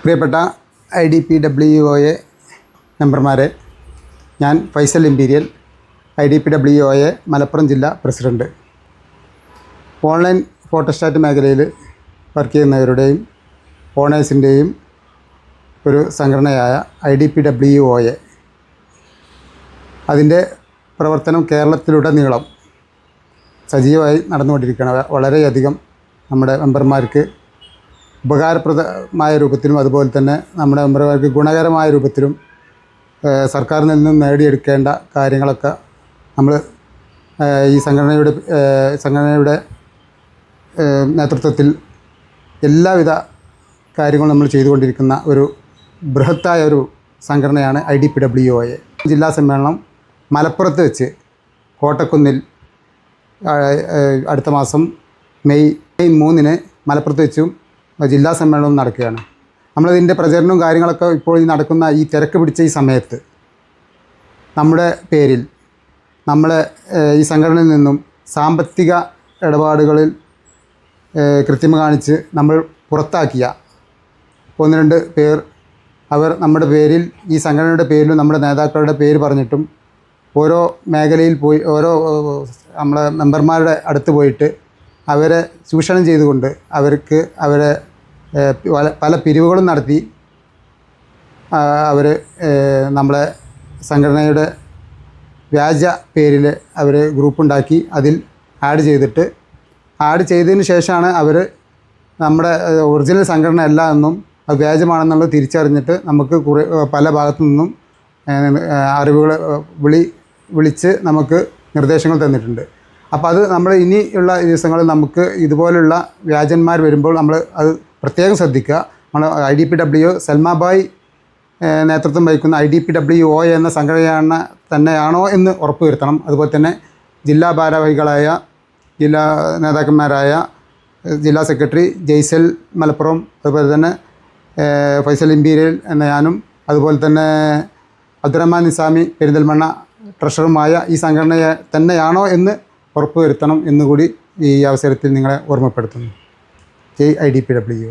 പ്രിയപ്പെട്ട I D P W O A മെമ്പർമാരെ ഞാൻ Faisal imperial I D P W O A Malappuram ജില്ലാ president online photostat മേഖലയിൽ work ചെയ്യുന്നവരുടെയും ഓണേഴ്സിന്റെയും ഒരു സംഘടനയായ I D P W O A. അതിന്റെ പ്രവർത്തനം കേരളത്തിലുടനീളം സജീവമായി നടന്നുകൊണ്ടിരിക്കുകയാണ്. വളരെയധികം നമ്മുടെ മെമ്പർമാർക്ക് ഉപകാരപ്രദമായ രൂപത്തിലും അതുപോലെ തന്നെ നമ്മുടെ മെമ്പർമാർക്ക് ഗുണകരമായ രൂപത്തിലും സർക്കാരിൽ നിന്നും നേടിയെടുക്കേണ്ട കാര്യങ്ങളൊക്കെ നമ്മൾ ഈ സംഘടനയുടെ സംഘടനയുടെ നേതൃത്വത്തിൽ എല്ലാവിധ കാര്യങ്ങളും നമ്മൾ ചെയ്തുകൊണ്ടിരിക്കുന്ന ഒരു ബൃഹത്തായ ഒരു സംഘടനയാണ് I D P W O A. ജില്ലാ സമ്മേളനം മലപ്പുറത്ത് വെച്ച് കോട്ടക്കുന്നിൽ അടുത്ത മാസം മെയ് മെയ് മൂന്നിന് മലപ്പുറത്ത് വെച്ചും ജില്ലാ സമ്മേളനം നടക്കുകയാണ്. നമ്മളതിന്റെ പ്രചരണവും കാര്യങ്ങളൊക്കെ ഇപ്പോൾ ഈ നടക്കുന്ന ഈ തിരക്ക് പിടിച്ച ഈ സമയത്ത് നമ്മുടെ പേരിൽ നമ്മളെ ഈ സംഘടനയിൽ നിന്നും സാമ്പത്തിക ഇടപാടുകളിൽ ഏ, കൃത്രിമ കാണിച്ച് നമ്മൾ പുറത്താക്കിയ ഒന്ന് രണ്ട് പേർ അവർ നമ്മുടെ പേരിൽ ഈ സംഘടനയുടെ പേരിലും നമ്മുടെ നേതാക്കളുടെ പേര് പറഞ്ഞിട്ടും ഓരോ മേഖലയിൽ പോയി ഓരോ നമ്മളെ മെമ്പർമാരുടെ അടുത്ത് പോയിട്ട് അവരെ ചൂഷണം ചെയ്തുകൊണ്ട് അവർക്ക് അവരെ പല പിരിവുകളും നടത്തി അവർ നമ്മളെ സംഘടനയുടെ വ്യാജ പേരിൽ അവർ ഗ്രൂപ്പുണ്ടാക്കി അതിൽ ആഡ് ചെയ്തിട്ട് ആഡ് ചെയ്തതിന് ശേഷമാണ് അവർ നമ്മുടെ ഒറിജിനൽ സംഘടന അല്ല എന്നും അത് വ്യാജമാണെന്നുള്ളത് തിരിച്ചറിഞ്ഞിട്ട് നമുക്ക് കുറേ പല ഭാഗത്തു നിന്നും അറിവുകൾ വിളി വിളിച്ച് നമുക്ക് നിർദ്ദേശങ്ങൾ തന്നിട്ടുണ്ട്. അപ്പോൾ അത് നമ്മൾ ഇനിയുള്ള ദിവസങ്ങളിൽ നമുക്ക് ഇതുപോലുള്ള വ്യാജന്മാർ വരുമ്പോൾ നമ്മൾ അത് പ്രത്യേകം ശ്രദ്ധിക്കുക. നമ്മൾ I D P W Salmabai നേതൃത്വം വഹിക്കുന്ന I D P W O എന്ന സംഘടനയാണ് തന്നെയാണോ എന്ന് ഉറപ്പുവരുത്തണം. അതുപോലെ തന്നെ ജില്ലാ ഭാരവാഹികളായ ജില്ലാ നേതാക്കന്മാരായ ജില്ലാ സെക്രട്ടറി ജയ്സൽ മലപ്പുറം അതുപോലെ തന്നെ ഫൈസൽ ഇമ്പീരിയൽ എന്ന ഞാനും അതുപോലെ തന്നെ അബ്ദുറഹ്മാൻ നിസാമി പെരിന്തൽമണ്ണ ട്രഷറുമായ ഈ സംഘടനയെ തന്നെയാണോ എന്ന് ഉറപ്പുവരുത്തണം എന്നുകൂടി ഈ അവസരത്തിൽ നിങ്ങളെ ഓർമ്മപ്പെടുത്തുന്നു. ജയ് ഐ ഡി പി ഡബ്ല്യു